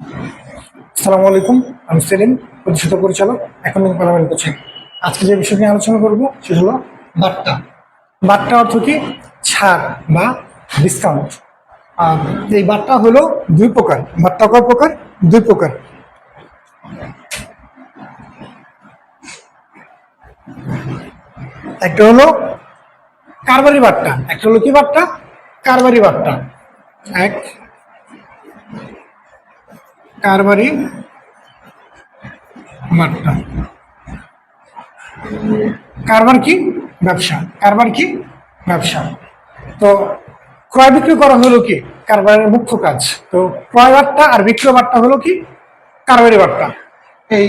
আসসালামু আলাইকুম, আমি সেলিম, প্রতিষ্ঠিত পরিচালক এখন পার্লামেন্ট কোচিং। আজকে যে বিষয় নিয়ে আলোচনা করব, সেটা হলো বার্তা বার্তা অর্থ কি? ছাড় বা ডিসকাউন্ট এই বার্তা হলো দুই প্রকার। বার্তা কয় প্রকার? দুই প্রকার। একটা হলো কারবারি বার্তা একটা হলো কি বার্তা কারবারি বার্তা এক কারবারি বার্তা কারবার কি? ব্যবসা। কারবার কি? ব্যবসা। তো ক্রয় বিক্রি করা হলো কি? কারবারের মুখ্য কাজ। তো ক্রয় বার্তা আর বিক্রয় বার্তা হলো কি? কারবারি বার্তা এই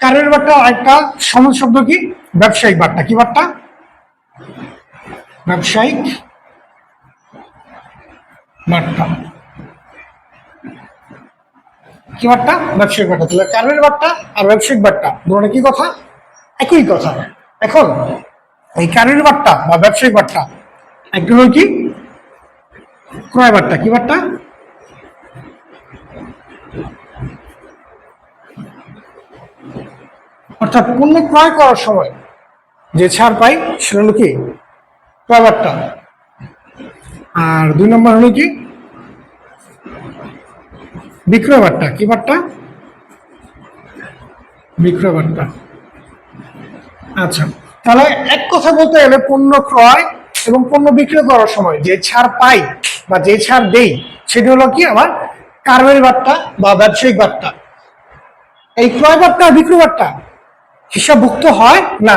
কারবারি বার্তা একটা সমাজ শব্দ কি? ব্যবসায়িক বার্তা কি বার্তা ব্যবসায়িক বার্তা কি বার্তা? ব্যবসায়িক বার্তা। তাহলে কারবারি বার্তা আর ব্যবসায়িক বার্তা দুটো কি কথা? একই কথা। এখন এই কারবারি বার্তা বা ব্যবসায়িক বার্তা একটা হল কি? ক্রয় বার্তা। কি বার্তা? অর্থাৎ পণ্য ক্রয় করার সময় যে ছাড় পাই, সেটা হলো কি? ক্রয় বার্তা। আর দুই নম্বর হলো কি? বিক্রয় কি বার্তা? বিক্রয় আচ্ছা তাহলে এক কথা বলতে গেলে পণ্য ক্রয় এবং পণ্য বিক্রয় করার সময় যে ছাড় পাই বা যে ছাড় দেই, সেটি হলো কি আমার কারবারি বার্তা বা ব্যবসায়িক বার্তা। এই ক্রয় বার্তা বিক্রয় বার্তা হিসাবভুক্ত হয় না?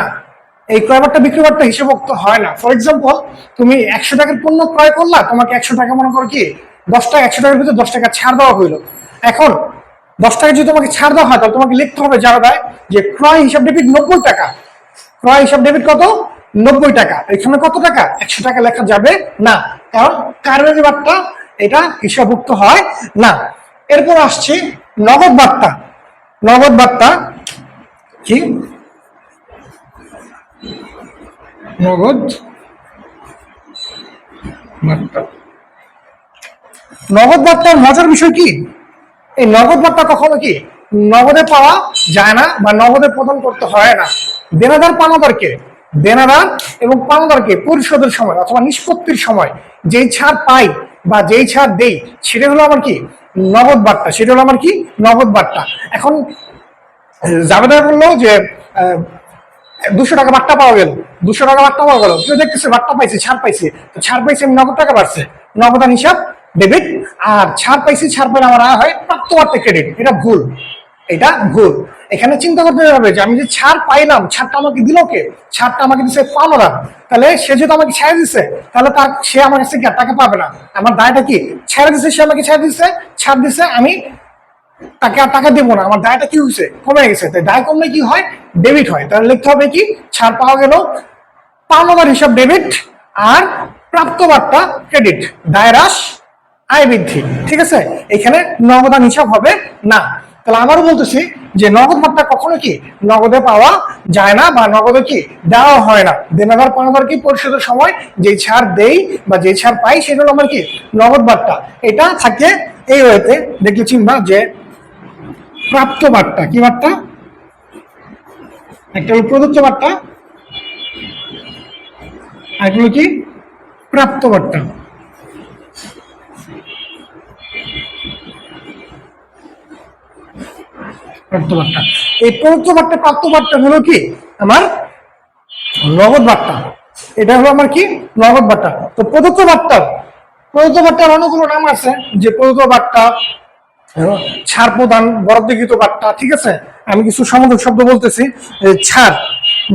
এই ক্রয় বার্তা, বিক্রয় বার্তা হিসাবভুক্ত হয় না। ফর এক্সাম্পল তুমি একশো টাকার পণ্য ক্রয় করলা, তোমাকে একশো টাকা মনে করো কি দশ টাকা, একশো টাকার ভিতরে দশ টাকা ছাড় দেওয়া হইল। এখন দশ টাকা যদি তোমাকে ছাড় দেওয়া হয়, তাহলে তোমাকে লিখতে হবে দেয় যে ক্রয় হিসাব ডেবিট নব্বই টাকা। ক্রয় হিসাব ডেবিট কত? নব্বই টাকা। এখানে কত টাকা? একশো টাকা লেখা যাবে না। কারণ কারবারি বার্তা এটা হিসাবভুক্ত হয় না। এরপর আসছে নগদ বার্তা। নগদ বার্তা কি? নগদ বার্তা। নগদ বার্তার মজার বিষয় কি? এই নগদ বার্তা কখনো কি নগদে পাওয়া যায় না বা নগদে প্রদান করতে হয় না? দেনাদার পানাদারকে, দেনাদার এবং পানাদারকে পরিশোধের সময় অথবা নিষ্পত্তির সময় যেই ছাড় পাই বা যেই ছাড় দেই, সেটা হলো আমার কি নগদ বার্তা, সেটা হলো আমার কি নগদ বার্তা। এখন জাবেদার বলল যে দুশো টাকা বার্তা পাওয়া গেল, দুশো টাকা বার্তা পাওয়া গেল। কেউ দেখতেছে বার্তা পাইছে, ছাড় পাইছে ছাড় পাইছে, আমি নগদ টাকা বাড়ছে, নগদান হিসাব ডেবিট আর ছাড় পাইছি, ছাড় পাইলে আমার আয় হয় প্রাপ্ত বার্তা ক্রেডিট। এটা ভুল। এটা ভুল। এখানে চিন্তা করতে হবে যে আমি যে ছাড় পাইলাম, ছাড়টা আমাকে দিল কে? ছাড়টা আমাকে দিচ্ছে পাওনা তাহলে সে যদি আমাকে ছেড়ে দিছে, তাহলে তার সে আমার কাছে টাকা পাবে না? আমার দায়টা কি? ছেড়ে দিছে, সে আমাকে ছেড়ে দিচ্ছে ছাড় দিছে, আমি তাকে আর টাকা দেবো না। আমার দায়টা কি হয়েছে কমে গেছে। তাই দায় কমলে কি হয়? ডেবিট হয়। তাহলে লিখতে হবে কি? ছাড় পাওয়া গেল পাওনাদার হিসাব ডেবিট আর প্রাপ্ত বার্তা ক্রেডিট। দায় হ্রাস আয় বৃদ্ধি, ঠিক আছে? এখানে নগদান হিসাব হবে না। তাহলে আবারও বলতেছি যে নগদ বার্তা কখনো কি নগদে পাওয়া যায় না বা নগদে কি দেওয়া হয় না? দেনাদার পাওনাদার কি পরিশোধের সময় যে ছাড় দেই বা যে ছাড় পাই সেটা আমার কি নগদ বার্তা। এটা থাকে এই ওয়েতে। দেখলে চিনবা যে প্রাপ্ত বার্তা, কি বার্তা? একটা হলো প্রদত্ত বার্তা, আর কি? প্রাপ্ত বার্তা। প্রাপ্ত বার্তা এই প্রদত্ত বার্তা প্রাপ্ত বার্তা হলো কি? আমার নগদ বার্তা এটা হলো আমার কি? নগদ বার্তা তো প্রদত্ত বার্তা প্রদত্ত বার্তার অনেকগুলো নাম আছে। যে প্রদত্ত বার্তা ছাড় প্রদান, বরাদ্দকৃত বার্তা, ঠিক আছে? আমি কিছু সমর্থক শব্দ বলতেছি। ছাড়।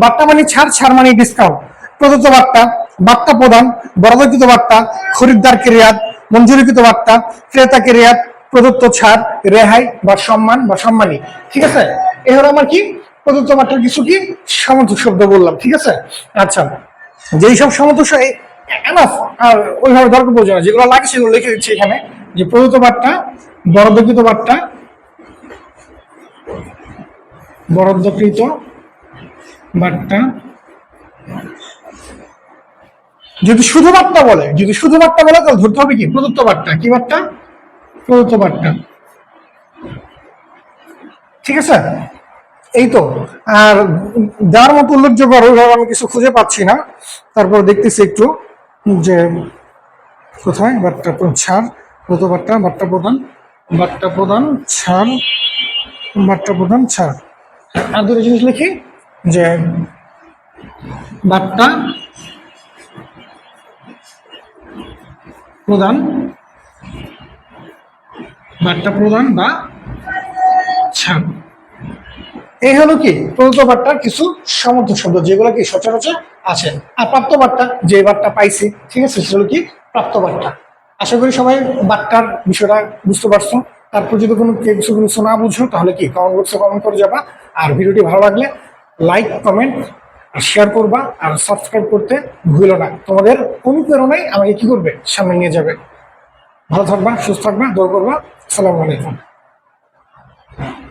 বার্তা মানে ছাড় ছাড় মানে ডিসকাউন্ট প্রদত্ত বার্তা বার্তা প্রদান, বরাদ্দকৃত বার্তা, খরিদ্দারকে রেয়াত মঞ্জুরিকৃত বার্তা, ক্রেতাকে রেয়াত, প্রদত্ত ছাড়, রেহাই বা সম্মান বা সম্মানী। ঠিক আছে? এ হলো আমার কি? প্রদত্ত বার্তার কিছু কি? সমর্থক শব্দ বললাম, ঠিক আছে? আচ্ছা যেই সব সমর্থক এনাফ আর ওইভাবে দরকার প্রয়োজন। যেগুলো লাগে সেগুলো লিখে দিচ্ছি এখানে। যে প্রদত্ত বার্তা, বরাদ্দকৃত বার্তা বরাদ্দকৃত বার্তা যদি শুধু বার্তা বলে, যদি শুধু বার্তা বলে, তাহলে ধরতে হবে কি? প্রদত্ত বার্তা কি বার্তা? প্রদত্ত বার্তা ঠিক আছে? এই তো। আর যার মতো উল্লেখযোগ্য আরও উদাহরণ আমি কিছু খুঁজে পাচ্ছি না। তারপর দেখতেছি একটু যে কোথায়? বার্তা ছাড়। কত বার্তা বাট্টা প্রধান বার্তা প্রধান ছাড়। বার্তা প্রধান ছাড়। আর দুটো জিনিস লিখি, যে বাট্টা প্রদান বাট্টা প্রদান বা ছাড়। এই হলো কি, প্রদত্ত বার্তার কিছু সমর্থক শব্দ যেগুলো কি সচরাচর আছে। আর প্রাপ্ত বার্তা, যে বার্তা পাইছি, ঠিক আছে সেগুলো কি, প্রাপ্ত বার্তা। আশা করি সবাই বার্তার বিষয়টা বুঝতে পারছ। তারপর যদি কোনো কিছু কিছু না বুঝো, তাহলে কি কমেন্ট বক্সে কমেন্ট করে যাবা। আর ভিডিওটি ভালো লাগলে লাইক কমেন্ট শেয়ার করবা আর সাবস্ক্রাইব করতে ভুলো না। তোমাদের অনুপ্রেরণাই আমাকে কি করবে? সামনে নিয়ে যাবে। ভালো থাকবা, সুস্থ থাকবা দৌড় করবা। আসসালামু আলাইকুম।